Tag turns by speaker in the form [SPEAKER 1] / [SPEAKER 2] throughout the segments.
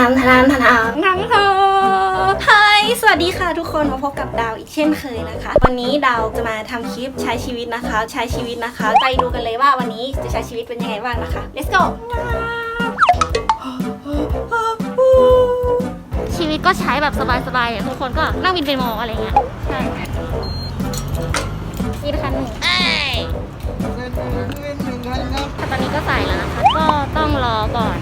[SPEAKER 1] ามทามทามทามนังเธอไฮสวัสดีค่ะทุกคนมาพบกับดาวอีกเช่นเคยนะคะ วันนี้ดาวจะมาทำคลิปใช้ชีวิตนะคะ ใช้ชีวิตนะคะ ไปดูกันเลยว่าวันนี้จะใช้ชีวิตเป็นยังไงบ้างนะคะ let's go
[SPEAKER 2] ชีวิตก็ใช้แบบสบายๆเนี่ยทุกคนก็นั่งวินเป็นโมอะไรเงี้ยใช่นี่นะคะหนึ่งแต่ตอนนี้ก็ใส่แล้วนะคะ ก็ต้องรอก่อน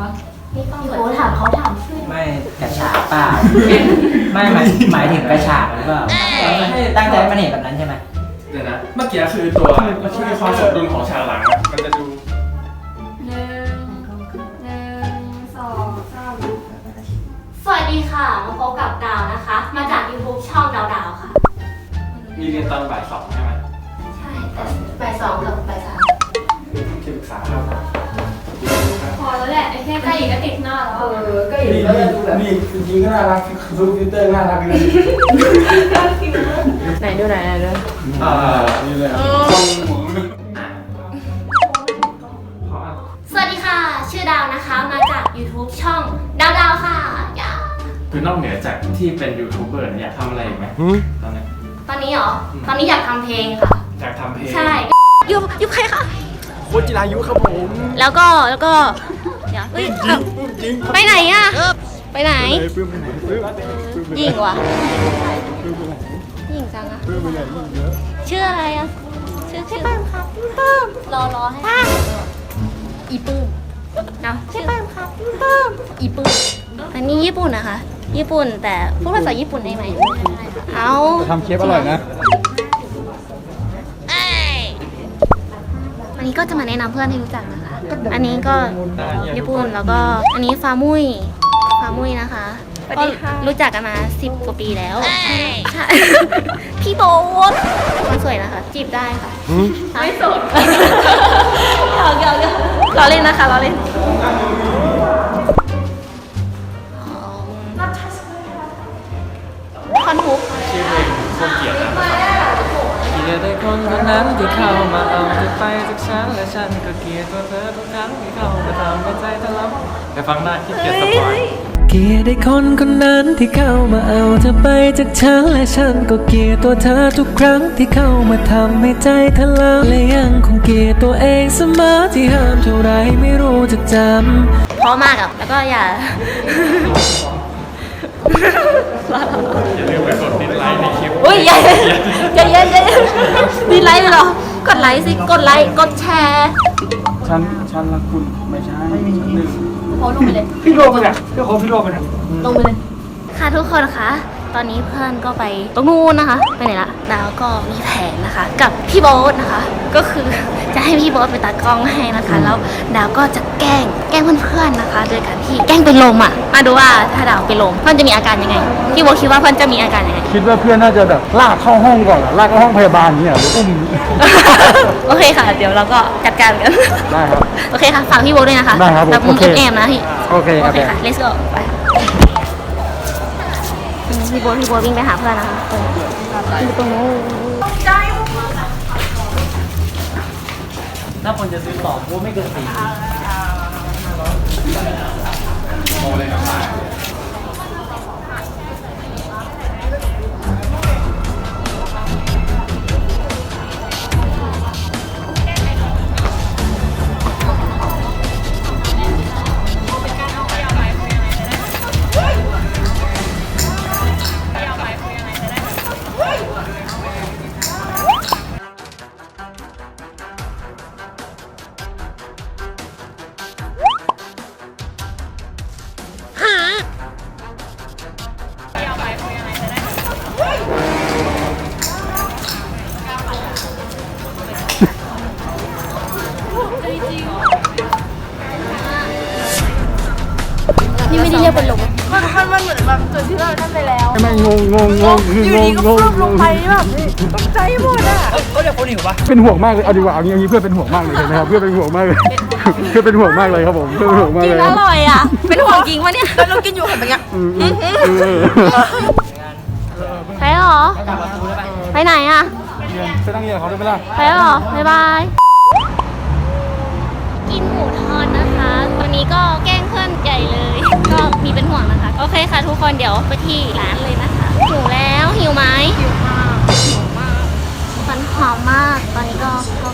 [SPEAKER 3] วะ
[SPEAKER 2] นี่ต้อ
[SPEAKER 4] ง
[SPEAKER 1] พี่
[SPEAKER 2] เปิ
[SPEAKER 1] โบ
[SPEAKER 2] ด
[SPEAKER 1] ถามเขาถามชื่อ
[SPEAKER 5] ไม่กระฉากเปล่า ไม่หมายหมายถึงกระฉากหรือเปล่าตั้งใจให้มันเห็นแบบนั้นใช่ไหม
[SPEAKER 4] เดี๋ยวนะ เมื่อกี้คือตัวที่มีความสมดุลของฉากหลังอะมันจะดู
[SPEAKER 6] หนึ่งหนึ่งสองสาม
[SPEAKER 2] สวัสดีค่ะมาพบกับดาวนะคะ มาจาก YouTube ช่องดาวดาวค่ะ
[SPEAKER 4] มีเรียนตอนบ่ายสองใช่ไหม
[SPEAKER 6] แล้วแหละไอ้แค่ใกล้อีกก็ติดหน้าแล้ว
[SPEAKER 7] ก็อยู่ก็จะดูแบบนี่จริงๆก็น่ารักซูฟิลเตอร์น่ารักเลย
[SPEAKER 1] ไหนดูไหนไหนดู
[SPEAKER 4] อ่า
[SPEAKER 7] นี่เลย
[SPEAKER 4] เพราะว่า
[SPEAKER 2] สวัสดีค่ะ ชื่อดาวนะคะ มาจาก YouTube ช่องดาวดาวค่ะอย่า
[SPEAKER 4] คือนอกเหนือจากที่เป็นยูทูบเบอร์เนี่ยอยากทำอะไรอีกไหมตอนนี้
[SPEAKER 2] ตอนนี้เหรอ ตอนนี้อยากทำเพลงค่ะ
[SPEAKER 4] อยากทำเพลง
[SPEAKER 2] ใช่ยุบยุบใครคะ
[SPEAKER 7] โคจิรายุครับผม
[SPEAKER 2] แล้วก็แล้วก็ เดี๋ยวเฮ้ยเอ้าไปไหนอะไปไหน
[SPEAKER 7] ปื้มไปไหนปื้ม
[SPEAKER 2] ยิงว่ะ
[SPEAKER 7] ปื้มไปไหน
[SPEAKER 2] ยิงจังอะ
[SPEAKER 7] ปื้มไปไหนยิ่งเยอะ
[SPEAKER 2] ชื่ออะไรอะชื่อชื่อปื้มครับปื้มรอรอให้อีปื้มเนาะชื่อปื้มครับปื้มอีปื้มอันนี้ญี่ปุ่นนะคะ ญี่ปุ่นแต่พูดภาษาญี่ปุ่นได้ไหมเอา
[SPEAKER 7] ทำเคปอร่อยนะ
[SPEAKER 2] อันนี้ก็จะมาแนะนำเพื่อนให้รู้จักนะคะ อันนี้ก็ญี่ปุ่นแล้วก็อันนี้ฟามุยฟามุยนะคะก็รู้จักกันมาสิบกว่าปีแล้วใช่พี่โบ๊ทคนสวยนะคะ จีบได้ค่ะไม่สดหยอกหยอกหยอกเราเล่นนะคะเราเล่นคอนฮุก
[SPEAKER 4] ชื่อเพลงโคตรเกลียดนะ
[SPEAKER 3] เกลียดไอ้คนคนนั้นที่เข้ามาเอาเธอ ไปจากฉัน และฉันก็เกลียดตัวเธอทุกครั้งที่เข้ามาทำให้ใจเธอรับ
[SPEAKER 4] ไปฟังได้ที่เกียดสปอย
[SPEAKER 3] เกลียดไอ้คนคนนั้นที่เข้ามาเอาเธอไปจากฉัน และฉันก็เกลียดตัวเธอทุกครั้งที่เข้ามาทำให้ใจเธอละและยังคงเกลียดตัวเองเสมอที่ห้ามเท่าไรไม่รู้จะจำ
[SPEAKER 2] เพราะมากอะแล้วก็อย่า
[SPEAKER 4] อย่าลืมไปกดติดไลค์ในคลิป
[SPEAKER 2] อุ้ยอย่าอย่าอย่าอย่าดีไลค์เลยเหรอ กดไลค์สิ กดไลค์ กดแชร์
[SPEAKER 7] ฉันฉันรักคุณไม่ใช่หนึ่ง
[SPEAKER 2] โพสลงไปเลย
[SPEAKER 7] พี่โรไปไหนพี่โคพี่โรไปไหน
[SPEAKER 2] ลงไปเลย ค่ะทุกคนคะ ตอนนี้เพื่อนก็ไปตรงนู้นนะคะ ไปไหนละดาวก็มีแผนนะคะ กับพี่โบ๊ทนะคะ ก็คือจะให้พี่โบ๊ทไปตากล้องให้นะคะ แล้วดาวก็จะแกล้งแกล้งเพื่อนๆนะคะ โดยการที่แกล้งเป็นลมอะมาดูว่าถ้าดาวเป็นลมเพื่อนจะมีอาการยังไงพี่โบ๊ทคิดว่าเพื่อนจะมีอาการยังไง
[SPEAKER 7] คิดว่าเพื่อนน่าจะแบบลากเข้าห้องก่อนลากเข้าห้องพยาบาลเนี่ยหรืออุ้ม
[SPEAKER 2] โอเคค่ะ เดี๋ยวเราก็จัดการกัน
[SPEAKER 7] ได้ครับ
[SPEAKER 2] โอเคค่ะฝากพี่โบ๊ทด้วยนะคะ
[SPEAKER 7] ได้ครับผม
[SPEAKER 2] แบบมุม
[SPEAKER 7] โอเค
[SPEAKER 2] แอมๆนะพี่
[SPEAKER 7] โอเค
[SPEAKER 2] โอ
[SPEAKER 7] โอ
[SPEAKER 2] เค
[SPEAKER 7] เค
[SPEAKER 2] ค่ะ let's go ไปอืม พี่โบทพี่โบทวิ่งไปหาเพื่อนนะคะอยู่ตรงนู้น
[SPEAKER 5] ถ้าคนจะซื้อสองก็ไม่เกินสี่
[SPEAKER 6] มั นี่ไม่
[SPEAKER 2] ได้เรียกเป็
[SPEAKER 6] นลมมันมันเหมือนแบบจุดที่เรานั่นไปแล้ว
[SPEAKER 7] ไม่งงงงงงคืองงงงลงไป
[SPEAKER 6] แบบตกใจหมดอะ
[SPEAKER 5] เขาเรียกคนหิวปะ
[SPEAKER 7] เป็นห่วงมากเลยเอาดีกว่าอย่างนี้เพื่อนเป็นห่วงมากเลยนะครับเพื่อนเป็นห่วงมากเลยเพื่อนเป็นห่วงมากเลยครับผมเพื่อเป็นห่วงมากเลยกิน
[SPEAKER 1] อร่อยอะเป็นห่วงกินวะเนี่ย
[SPEAKER 6] เรากินอยู่เห็นไหมเนี่ย
[SPEAKER 2] ไปหรอ
[SPEAKER 5] ไป
[SPEAKER 2] ไหนอะ
[SPEAKER 7] ไปนั่งเยียยเขาได้ไหมล่ะ
[SPEAKER 2] ไปหรอบ๊ายบาย ทุกคนเดี๋ยวไปที่ร้านเลยนะคะหิวแล้วหิวไหมหิวมากหิวมากมันหอมมากตอนนี้ก็ก็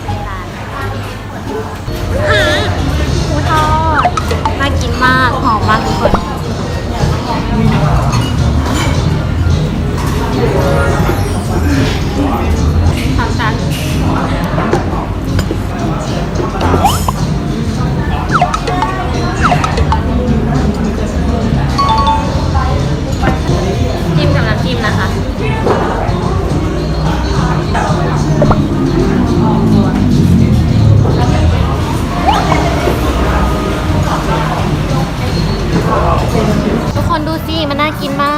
[SPEAKER 2] มันน่ากินมา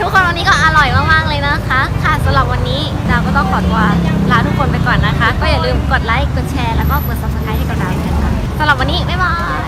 [SPEAKER 2] ทุกคนวันนี้ก็อร่อยมากๆเลยนะคะ ค่ะสำหรับวันนี้ดาวก็ต้องขอตัวลาทุกคนไปก่อนนะคะ ก็อย่าลืมกดไลค์กดแชร์แล้วก็กด subscribe ให้กับดาวด้วยนะคะสำหรับวันนี้บ๊ายบาย